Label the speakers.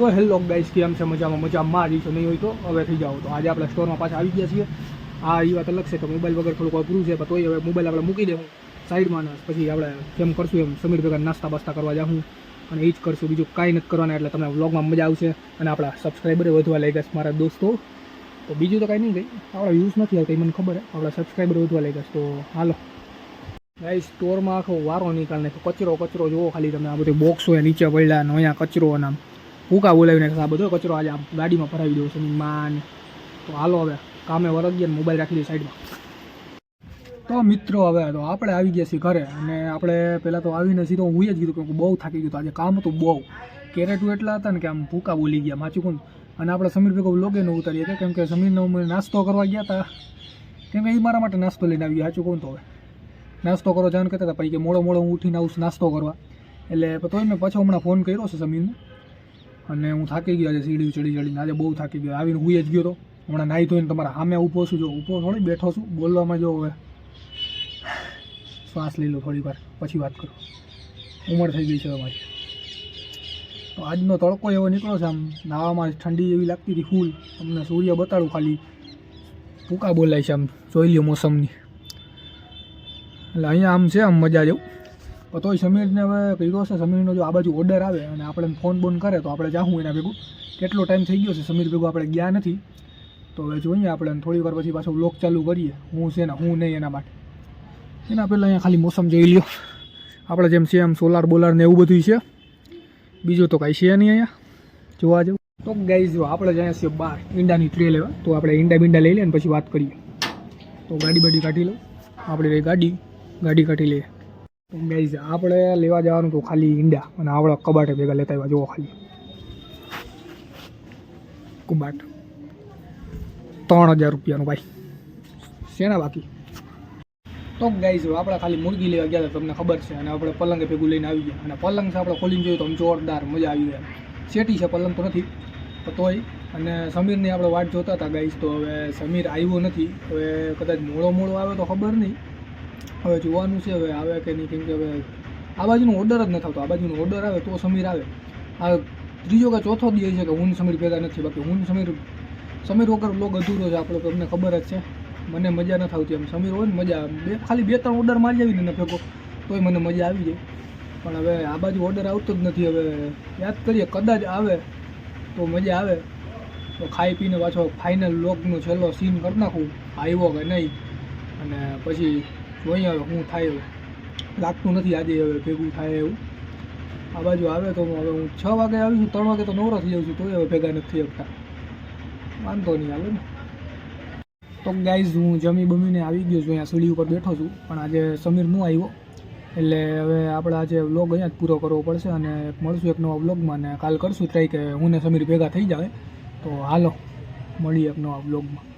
Speaker 1: તો hello guys, કેમ છે? મજામાં મજામાં. જ છે નહીં હોય તો હવે થઈ જાઓ. તો આજે આપણે સ્ટોરમાં પાછા આવી ગયા છીએ. આ એ વાત અલગ છે કે મોબાઈલ વગર થોડુંક અઘરું છે, પણ તોય હવે મોબાઈલ આપણે મૂકી દેવું. સાઈડમાં પછી આપણે કેમ કરશું એમ સમીર ભેગા નાસ્તા બાસ્તા કરવા જાઉં અને એ જ કરશું. બીજું કાંઈ નથી કરવાના, એટલે તમને વ્લોગમાં મજા આવશે. અને આપણા સબસ્ક્રાઈબરે વધવા લાગ્યા છે મારા દોસ્તો. તો બીજું તો કાંઈ નહીં ગઈ આપણા વ્યૂઝ નથી આવતા, એ મને ખબર છે. આપણા સબસ્ક્રાઈબર વધવા લાગ્યા છે. તો હાલો. ગાઈ સ્ટોરમાં આખો વારો નીકળે કચરો કચરો જુઓ ખાલી તમે. આ બધું બોક્સ હોય, નીચે પડ્યા ને અહીંયા કચરો અને ભૂકા બોલાવીને આ બધો કચરો આજે ગાડીમાં ભરાવી દઉં છે માન. તો હાલો હવે, કામે વરગીએ ને મોબાઈલ રાખી દે સાઈડમાં તો મિત્રો હવે, તો આપણે આવી ગયા છીએ ઘરે, અને આપણે પહેલાં તો આવીને સીધો હું જ કીધું કે બહુ થાકી ગયું હતું આજે કામ હતું બહુ. કેરેટું એટલા હતા ને કે આમ ભૂકા બોલી ગયા માચું કોણ અને આપણે સમીર ભેગો લોગે ન ઉતારીએ કે કેમ કે સમીરનો નાસ્તો કરવા ગયા હતા કેમ કે એ મારા માટે નાસ્તો લઈને આવી સાચું કોણ તો હવે. નાસ્તો કરો જાણ કહેતા હતા, પછી કે મોડો મોડો હું ઉઠીને આવું નાસ્તો કરવા. એટલે તોય મેં પાછો હમણાં ફોન કર્યો છે સમીરને. અને હું થાકી ગયો આજે સીડી ચડી ચડીને, આજે બહુ થાકી ગયો. આવીને હુઈ જ ગયો તો. હમણાં નાહી ધોઈને તમારા સામે ઊભો છું. જો ઊભો થોડી બેઠો છું, બોલવામાં જો હવે. શ્વાસ લઈ લો થોડી વાર, પછી વાત કરો. ઉંમર થઈ ગઈ છે મારી. તો આજનો તડકો એવો નીકળ્યો છે આમ, નાવામાં ઠંડી એવી લાગતી હતી, ફૂલ. તમને સૂર્ય બતાડું ખાલી. ભૂકા બોલાય છે આમ, જોઈ લ્યો મોસમની. એટલે અહીંયા આમ છે આમ મજા જેવું. પણ તોય સમીરને હવે કર્યો છે સમીરનો જો આ બાજુ ઓર્ડર આવે અને આપણે ફોન બોન કરે તો આપણે જાહું એના ભેગું. કેટલો ટાઈમ થઈ ગયો છે? સમીર ભેગું આપણે ગયા નથી. તો હવે જોઈએ આપણે થોડી વાર પછી પાછો બ્લોક ચાલુ કરીએ. હું છે ને હું નહીં એના માટે. એના પહેલાં અહીંયા ખાલી મોસમ જોઈ લ્યો. આપણે જેમ છે એમ સોલાર બોલાર ને એવું બધું છે. બીજું તો કાંઈ છે નહીં અહીંયા. જોવા જેવું. તો ગાઈ જો આપણે જ અહીંયા છીએ બાર. ઈંડાની ટ્રે લેવા તો આપણે ઈંડા બીંડા લઈ લઈએ ને પછી વાત કરીએ. તો ગાડી બાડી કાઢી લો. આપણે રહી ગાડી. ગાડી કાઢી લઈએ. તો ગાઈઝ, આપણે લેવા જવાનું તો ખાલી ઈંડા અને આપણે કબાટે ભેગા લેતા આવ્યા. જુઓ ખાલી. કબાટ. ત્રણ હજાર રૂપિયાનું ભાઈ. શેના બાકી? તો ગાઈઝ આપણે ખાલી મુરગી લેવા ગયા હતા, તમને ખબર છે. અને આપણે પલંગે ભેગું લઈને આવી ગયા. અને પલંગ છે આપણે ખોલીને જોયું તો આમ જોરદાર મજા આવી ગયા શેટી છે, પલંગ તો નથી તો તોય. અને સમીરની આપણે વાટ જોતા હતા ગાઈઝ, તો હવે સમીર આવ્યો નથી. હવે કદાચ મોડો મોડો આવે તો ખબર નહીં. હવે જોવાનું છે, હવે આવે કે નહીં, કેમ કે હવે આ બાજુનો ઓર્ડર જ નથી આવતો આ બાજુનો ઓર્ડર આવે તો સમીર આવે. આ ત્રીજો કે ચોથો દિવસ છે કે હું સમીર ભેગા નથી. બાકી હું સમીર સમીર વગર લોગ અધૂરો છે, આપણો તમને ખબર જ છે. મને મજા નથી આવતી એમ. સમીર હોય ને મજા. બે, ખાલી બે, ત્રણ ઓર્ડર મારી આવી ને ભેગો, તોય મને મજા આવી જાય. પણ હવે આ બાજુ ઓર્ડર આવતો જ નથી. હવે યાદ કરીએ, કદાચ આવે તો મજા આવે. તો ખાઈ પીને પાછો ફાઇનલ લોગનો છેલ્લો સીન કરી નાખું. આવ્યો કે નહીં? અને પછી જોઈએ હવે શું થાય હવે. લાગતું નથી આજે હવે ભેગું થાય એવું. આ બાજુ આવે તો હવે હું છ વાગે આવીશું ત્રણ વાગે તો નવરો થઈ જાઉં છું, તોય હવે ભેગા નથી આવતા વાંધો નહીં આવે ને. તો ગાઈઝ હું જમી બમીને આવી ગયો છું, અહીંયા સીડી ઉપર બેઠો છું, પણ આજે સમીરનું આવ્યો. એટલે હવે આપણે આજે વ્લોગ અહીંયા જ પૂરો કરવો પડશે અને મળશું એક નવા વ્લોગમાં અને કાલ કરશું ટ્રાય કે હું ને સમીર ભેગા થઈ જાય તો હાલો, મળીએ એક નવા વ્લોગમાં